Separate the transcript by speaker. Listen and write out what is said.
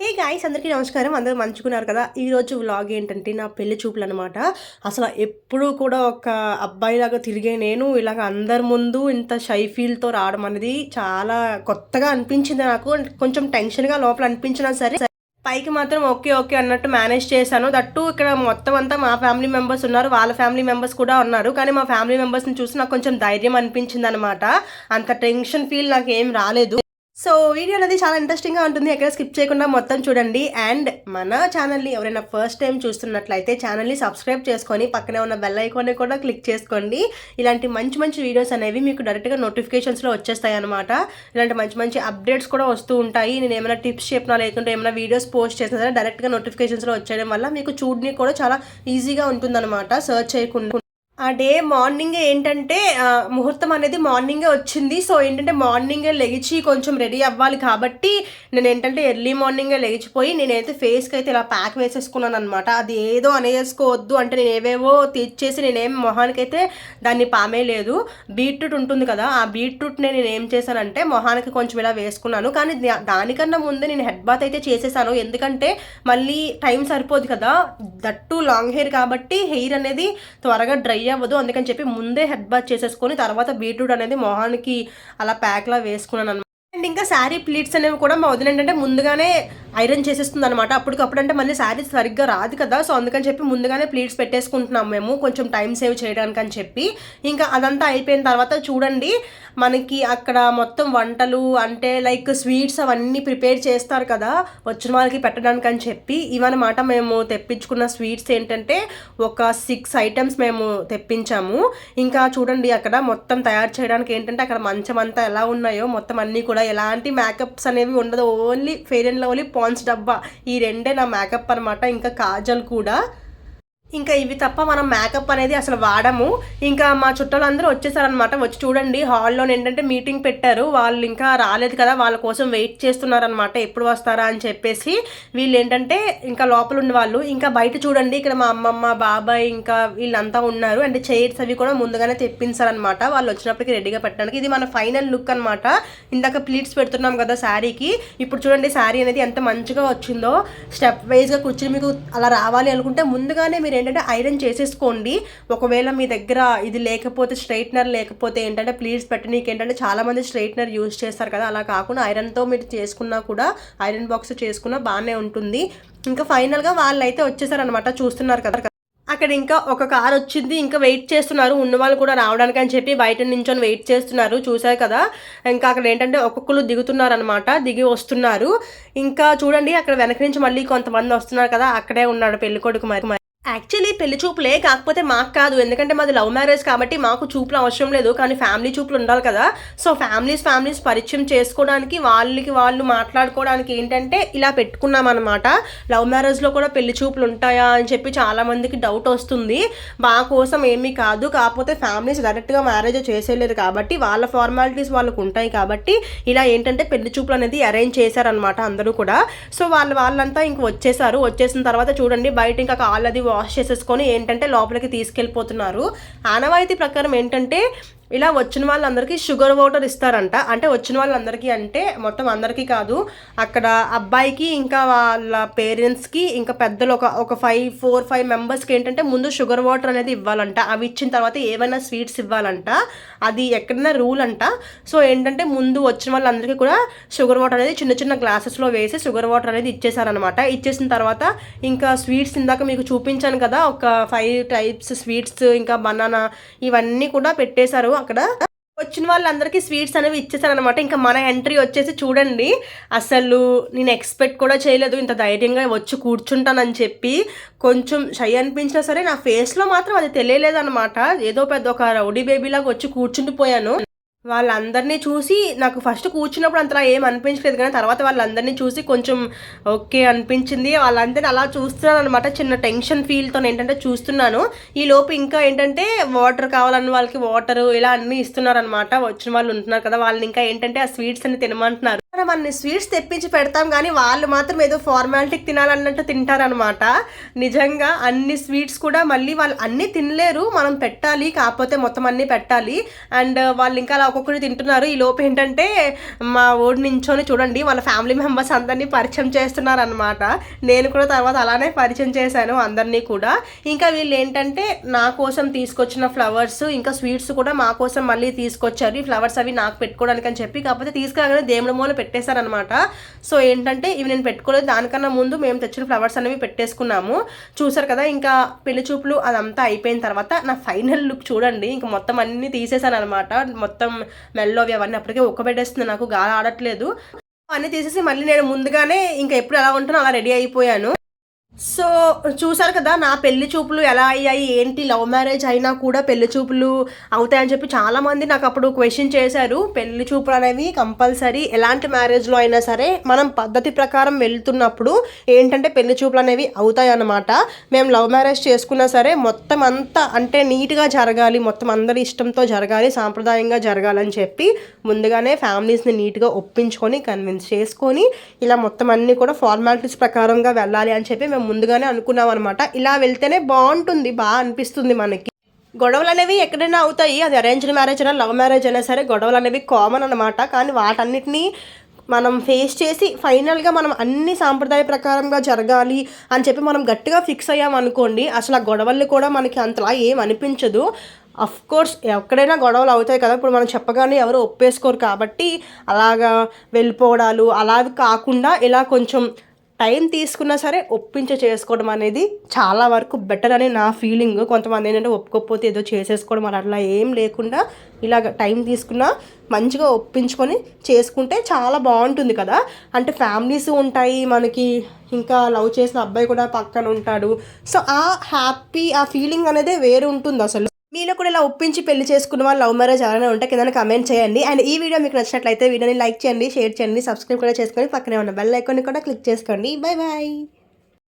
Speaker 1: ఏ guys అందరికీ నమస్కారం. అందరూ మంచుకున్నారు కదా. ఈరోజు వ్లాగ్ ఏంటంటే నా పెళ్ళి చూపులు అనమాట అసలు ఎప్పుడూ కూడా ఒక అబ్బాయిలాగా తిరిగే నేను ఇలాగ అందరి ముందు ఇంత షై ఫీల్తో రావడం అనేది చాలా కొత్తగా అనిపించింది నాకు. కొంచెం టెన్షన్గా లోపల అనిపించినా సరే పైకి మాత్రం ఓకే ఓకే అన్నట్టు మేనేజ్ చేశాను. దట్టు ఇక్కడ మొత్తం అంతా మా ఫ్యామిలీ మెంబర్స్ ఉన్నారు. వాళ్ళ ఫ్యామిలీ మెంబర్స్ కూడా ఉన్నారు. కానీ మా ఫ్యామిలీ మెంబర్స్ని చూసి నాకు కొంచెం ధైర్యం అనిపించింది అనమాట అంత టెన్షన్ ఫీల్ నాకు ఏం రాలేదు. సో వీడియో అనేది చాలా ఇంట్రెస్టింగ్గా ఉంటుంది. ఎక్కడ స్కిప్ చేయకుండా మొత్తం చూడండి. అండ్ మన ఛానల్ని ఎవరైనా ఫస్ట్ టైం చూస్తున్నట్లయితే ఛానల్ని సబ్స్క్రైబ్ చేసుకొని పక్కనే ఉన్న బెల్ ఐకాన్ని కూడా క్లిక్ చేసుకోండి. ఇలాంటి మంచి మంచి వీడియోస్ అనేవి మీకు డైరెక్ట్గా నోటిఫికేషన్స్లో వచ్చేస్తాయి అనమాట ఇలాంటి మంచి మంచి అప్డేట్స్ కూడా వస్తూ ఉంటాయి. నేను ఏమైనా టిప్స్ చెప్పినా లేకుంటే ఏమైనా వీడియోస్ పోస్ట్ చేసినా సరే డైరెక్ట్గా నోటిఫికేషన్స్లో వచ్చేయడం వల్ల మీకు చూడని కూడా చాలా ఈజీగా ఉంటుందన్నమాట. సర్చ్ చేయకుండా ఆ డే మార్నింగే ఏంటంటే ముహూర్తం అనేది మార్నింగే వచ్చింది. సో ఏంటంటే మార్నింగే లెగిచి కొంచెం రెడీ అవ్వాలి కాబట్టి నేను ఏంటంటే ఎర్లీ మార్నింగే లెగిచిపోయి నేనైతే ఫేస్కి అయితే ఇలా ప్యాక్ వేసేసుకున్నాను అనమాట అది ఏదో అనేసుకోవద్దు అంటే నేను ఏవేవో తెచ్చేసి నేనేం మొహానికి అయితే దాన్ని పామే లేదు. బీట్రూట్ ఉంటుంది కదా ఆ బీట్రూట్ని నేను ఏం చేశానంటే మొహానికి కొంచెం ఇలా వేసుకున్నాను. కానీ దానికన్నా ముందే నేను హెడ్ బాత్ అయితే చేసేసాను. ఎందుకంటే మళ్ళీ టైం సరిపోదు కదా దట్టు లాంగ్ హెయిర్ కాబట్టి హెయిర్ అనేది త్వరగా డ్రై అవ్వదు. అందుకని చెప్పి ముందే హెడ్ బాత్ చేసేసుకొని తర్వాత బీట్రూట్ అనేది మొహానికి అలా ప్యాక్లా వేసుకున్నాను అండ్ ఇంకా శారీ ప్లీట్స్ అనేవి కూడా మా వదిన ఏంటంటే ముందుగానే ఐరన్ చేసేస్తుంది అనమాట అప్పటికప్పుడు అంటే మళ్ళీ శారీ సరిగ్గా రాదు కదా. సో అందుకని చెప్పి ముందుగానే ప్లీట్స్ పెట్టేసుకుంటున్నాం మేము. కొంచెం టైం సేవ్ చేయడానికి అని చెప్పి. ఇంకా అదంతా అయిపోయిన తర్వాత చూడండి మనకి అక్కడ మొత్తం వంటలు అంటే లైక్ స్వీట్స్ అవన్నీ ప్రిపేర్ చేస్తారు కదా వచ్చిన వాళ్ళకి పెట్టడానికి అని చెప్పి. ఇవన్నమాట మేము తెప్పించుకున్న స్వీట్స్ ఏంటంటే ఒక సిక్స్ ఐటమ్స్ మేము తెప్పించాము. ఇంకా చూడండి అక్కడ మొత్తం తయారు చేయడానికి ఏంటంటే అక్కడ మంచం అంతా ఎలా ఉన్నాయో మొత్తం అన్నీ కూడా ఎలాంటి మేకప్స్ అనేవి ఉండదు. Only Fair and Lovely Pond's డబ్బా. ఈ రెండే నా మేకప్ అనమాట ఇంకా కాజల్ కూడా ఇంకా ఇవి తప్ప మనం మేకప్ అనేది అసలు వాడము. ఇంకా మా చుట్టాలందరూ వచ్చేసారనమాట వచ్చి చూడండి హాల్లో ఏంటంటే మీటింగ్ పెట్టారు. వాళ్ళు ఇంకా రాలేదు కదా వాళ్ళ కోసం వెయిట్ చేస్తున్నారనమాట ఎప్పుడు వస్తారా అని చెప్పేసి వీళ్ళు ఏంటంటే ఇంకా లోపల ఉన్న వాళ్ళు ఇంకా బయట చూడండి ఇక్కడ మా అమ్మమ్మ బాబాయ్ ఇంకా వీళ్ళంతా ఉన్నారు. అంటే చైర్స్ అవి కూడా ముందుగానే తెప్పించారనమాట వాళ్ళు వచ్చినప్పటికి రెడీగా పెట్టడానికి. ఇది మన ఫైనల్ లుక్ అనమాట ఇందాక ప్లీట్స్ పెడుతున్నాం కదా శారీకి. ఇప్పుడు చూడండి శారీ అనేది ఎంత మంచిగా వచ్చిందో. స్టెప్ వైజ్గా కూర్చుని మీకు అలా రావాలి అనుకుంటే ముందుగానే మీరు ఏంటంటే ఐరన్ చేసేసుకోండి. ఒకవేళ మీ దగ్గర ఇది లేకపోతే స్ట్రైట్నర్ లేకపోతే ఏంటంటే ప్లీజ్ పెట్టనీకి ఏంటంటే చాలామంది స్ట్రైట్నర్ యూజ్ చేస్తారు కదా. అలా కాకుండా ఐరన్తో మీరు చేసుకున్నా కూడా ఐరన్ బాక్స్ చేసుకున్నా బాగానే ఉంటుంది. ఇంకా ఫైనల్గా వాళ్ళు అయితే వచ్చేసారనమాట చూస్తున్నారు కదా. అక్కడ ఇంకా ఒక కార్ వచ్చింది ఇంకా వెయిట్ చేస్తున్నారు. ఉన్న వాళ్ళు కూడా రావడానికి అని చెప్పి బయట నించొని వెయిట్ చేస్తున్నారు. చూశారు కదా. ఇంకా అక్కడ ఏంటంటే ఒక్కొక్కరు దిగుతున్నారు అనమాట దిగి వస్తున్నారు. ఇంకా చూడండి అక్కడ వెనక నుంచి మళ్ళీ కొంతమంది వస్తున్నారు కదా. అక్కడే ఉన్నాడు పెళ్ళికొడుకు మరి. యాక్చువల్లీ పెళ్ళి చూపులే కాకపోతే మాకు కాదు. ఎందుకంటే మాది లవ్ మ్యారేజ్ కాబట్టి మాకు చూపులు అవసరం లేదు. కానీ ఫ్యామిలీ చూపులు ఉండాలి కదా. సో ఫ్యామిలీస్ ఫ్యామిలీస్ పరిచయం చేసుకోవడానికి వాళ్ళకి వాళ్ళు మాట్లాడుకోవడానికి ఏంటంటే ఇలా పెట్టుకున్నాం అనమాట లవ్ మ్యారేజ్లో కూడా పెళ్ళి చూపులు ఉంటాయా అని చెప్పి చాలామందికి డౌట్ వస్తుంది. మా కోసం ఏమీ కాదు. కాకపోతే ఫ్యామిలీస్ డైరెక్ట్గా మ్యారేజ్ చేసేయలేరు కాబట్టి వాళ్ళ ఫార్మాలిటీస్ వాళ్ళకు ఉంటాయి కాబట్టి ఇలా ఏంటంటే పెళ్ళి చూపులు అనేది అరేంజ్ చేశారనమాట అందరూ కూడా. సో వాళ్ళు వాళ్ళంతా ఇంక వచ్చేసారు. వచ్చేసిన తర్వాత చూడండి బయట ఇంకా కాళ్ళది వాష్ చేసేసుకొని ఏంటంటే లోపలికి తీసుకెళ్ళిపోతున్నారు. ఆనవాయితీ ప్రకారం ఏంటంటే ఇలా వచ్చిన వాళ్ళందరికీ షుగర్ వాటర్ ఇస్తారంట. అంటే వచ్చిన వాళ్ళందరికీ అంటే మొత్తం అందరికీ కాదు. అక్కడ అబ్బాయికి ఇంకా వాళ్ళ పేరెంట్స్కి ఇంకా పెద్దలు ఒక ఒక ఫైవ్ ఫోర్ ఫైవ్ మెంబర్స్కి ఏంటంటే ముందు షుగర్ వాటర్ అనేది ఇవ్వాలంట. అవి ఇచ్చిన తర్వాత ఏమైనా స్వీట్స్ ఇవ్వాలంట. అది ఎక్కడైనా రూల్ అంట. సో ఏంటంటే ముందు వచ్చిన వాళ్ళందరికీ కూడా షుగర్ వాటర్ అనేది చిన్న చిన్న గ్లాసెస్లో వేసి షుగర్ వాటర్ అనేది ఇచ్చేసారనమాట ఇచ్చేసిన తర్వాత ఇంకా స్వీట్స్ ఇందాక మీకు చూపించాను కదా. ఒక ఫైవ్ టైప్స్ స్వీట్స్ ఇంకా బనానా ఇవన్నీ కూడా పెట్టేశారు. అక్కడ. వచ్చిన వాళ్ళందరికీ స్వీట్స్ అనేవి ఇచ్చేసారనమాట ఇంకా మన ఎంట్రీ వచ్చేసి చూడండి. అసలు నేను ఎక్స్పెక్ట్ కూడా చేయలేదు. ఇంత ధైర్యంగా వచ్చి కూర్చుంటానని చెప్పి కొంచెం షై అనిపించినా సరే నా ఫేస్లో మాత్రం అది తెలియలేదన్నమాట. ఏదో పెద్ద ఒక రౌడీ బేబీలాగా వచ్చి కూర్చుండిపోయాను. వాళ్ళందరినీ చూసి నాకు ఫస్ట్ కూర్చున్నప్పుడు అంతలా ఏం అనిపించలేదు కానీ తర్వాత వాళ్ళందరినీ చూసి కొంచెం ఓకే అనిపించింది. వాళ్ళందరినీ అలా చూస్తున్నాను అనమాట చిన్న టెన్షన్ ఫీల్తో ఏంటంటే చూస్తున్నాను. ఈ లోపు ఇంకా ఏంటంటే వాటర్ కావాలన్న వాళ్ళకి వాటర్ ఇలా అన్నీ ఇస్తున్నారనమాట వచ్చిన వాళ్ళు ఉంటున్నారు కదా వాళ్ళని ఇంకా ఏంటంటే ఆ స్వీట్స్ అన్ని తినమంటున్నారు. మనం అన్ని స్వీట్స్ తెప్పించి పెడతాం కానీ వాళ్ళు మాత్రం ఏదో ఫార్మాలిటీకి తినాలన్నట్టు తింటారనమాట నిజంగా అన్ని స్వీట్స్ కూడా మళ్ళీ వాళ్ళు అన్నీ తినలేరు మనం పెట్టాలి కాకపోతే మొత్తం అన్నీ పెట్టాలి. అండ్ వాళ్ళు ఇంకా అలా ఒక్కొక్కటి తింటున్నారు. ఈ లోపు ఏంటంటే మా ఓడి నించొని చూడండి వాళ్ళ ఫ్యామిలీ మెంబర్స్ అందరినీ పరిచయం చేస్తున్నారనమాట నేను కూడా తర్వాత అలానే పరిచయం చేశాను అందరినీ కూడా. ఇంకా వీళ్ళు ఏంటంటే నా కోసం తీసుకొచ్చిన ఫ్లవర్స్ ఇంకా స్వీట్స్ కూడా మా కోసం మళ్ళీ తీసుకొచ్చారు. ఈ ఫ్లవర్స్ అవి నాకు పెట్టుకోవడానికి అని చెప్పి కాకపోతే తీసుకురాగానే దేవుడి మూల పెట్టేశారనమాట సో ఏంటంటే ఇవి నేను పెట్టుకోలేదు. దానికన్నా ముందు మేము తెచ్చిన ఫ్లవర్స్ అనేవి పెట్టేసుకున్నాము. చూసారు కదా ఇంకా పెళ్ళి చూపులు అదంతా అయిపోయిన తర్వాత నా ఫైనల్ లుక్ చూడండి. ఇంకా మొత్తం అన్నీ తీసేసాను అనమాట మొత్తం మెల్లో అవన్నీ అప్పటికే ఉక్కబెట్టేస్తుంది. నాకు గాలి ఆడట్లేదు. అన్నీ తీసేసి మళ్ళీ నేను ముందుగానే ఇంకా ఎప్పుడు ఎలా ఉంటానో అలా రెడీ అయిపోయాను. సో చూసారు కదా నా పెళ్ళి చూపులు ఎలా అయ్యాయి? ఏంటి లవ్ మ్యారేజ్ అయినా కూడా పెళ్ళి చూపులు అవుతాయని చెప్పి చాలామంది నాకు అప్పుడు క్వశ్చన్ చేశారు. పెళ్ళి చూపులు అనేవి కంపల్సరీ ఎలాంటి మ్యారేజ్లో అయినా సరే మనం పద్ధతి ప్రకారం వెళ్తున్నప్పుడు ఏంటంటే పెళ్ళి చూపులు అనేవి అవుతాయి అన్నమాట మేము లవ్ మ్యారేజ్ చేసుకున్నా సరే మొత్తం అంతా అంటే నీట్గా జరగాలి మొత్తం అందరి ఇష్టంతో జరగాలి సాంప్రదాయంగా జరగాలని చెప్పి ముందుగానే ఫ్యామిలీస్ని నీట్గా ఒప్పించుకొని కన్విన్స్ చేసుకొని ఇలా మొత్తం అన్నీ కూడా ఫార్మాలిటీస్ ప్రకారంగా వెళ్ళాలి అని చెప్పి మేము ముందుగానే అనుకున్నాం అనమాట ఇలా వెళ్తేనే బాగుంటుంది బాగా అనిపిస్తుంది మనకి. గొడవలు అనేవి ఎక్కడైనా అవుతాయి. అది అరేంజ్డ్ మ్యారేజ్ అయినా లవ్ మ్యారేజ్ అయినా సరే గొడవలు అనేవి కామన్ అనమాట కానీ వాటన్నిటిని మనం ఫేస్ చేసి ఫైనల్గా మనం అన్ని సాంప్రదాయ ప్రకారంగా జరగాలి అని చెప్పి మనం గట్టిగా ఫిక్స్ అయ్యామనుకోండి అసలు ఆ గొడవలు కూడా మనకి అంతలా ఏం అనిపించదు. అఫ్ కోర్స్ ఎక్కడైనా గొడవలు అవుతాయి కదా. ఇప్పుడు మనం చెప్పగానే ఎవరు ఒప్పేసుకోరు కాబట్టి అలాగా వెళ్ళిపోవడాలు అలా కాకుండా ఇలా కొంచెం టైం తీసుకున్నా సరే ఒప్పించే చేసుకోవడం అనేది చాలా వరకు బెటర్ అని నా ఫీలింగ్. కొంతమంది ఏంటంటే ఒప్పుకోకపోతే ఏదో చేసేసుకోవడం అలా అట్లా ఏం లేకుండా ఇలాగ టైం తీసుకున్నా మంచిగా ఒప్పించుకొని చేసుకుంటే చాలా బాగుంటుంది కదా. అంటే ఫ్యామిలీస్ ఉంటాయి మనకి ఇంకా లవ్ చేసిన అబ్బాయి కూడా పక్కన ఉంటాడు. సో ఆ హ్యాపీ ఆ ఫీలింగ్ అనేది వేరు ఉంటుంది అసలు. మీలో కూడా ఇలా ఒప్పించి పెళ్ళి చేసుకున్న వాళ్ళు లవ్ మ్యారేజ్ ఎవరైనా ఉంటే కింద కమెంట్ చేయండి. అండ్ ఈ వీడియో మీకు నచ్చినట్లయితే వీడియోని లైక్ చేయండి షేర్ చేయండి సబ్స్క్రైబ్ కూడా చేసుకొని పక్కనే ఉన్న బెల్ ఐకాన్ని కూడా క్లిక్ చేసుకోండి. Bye bye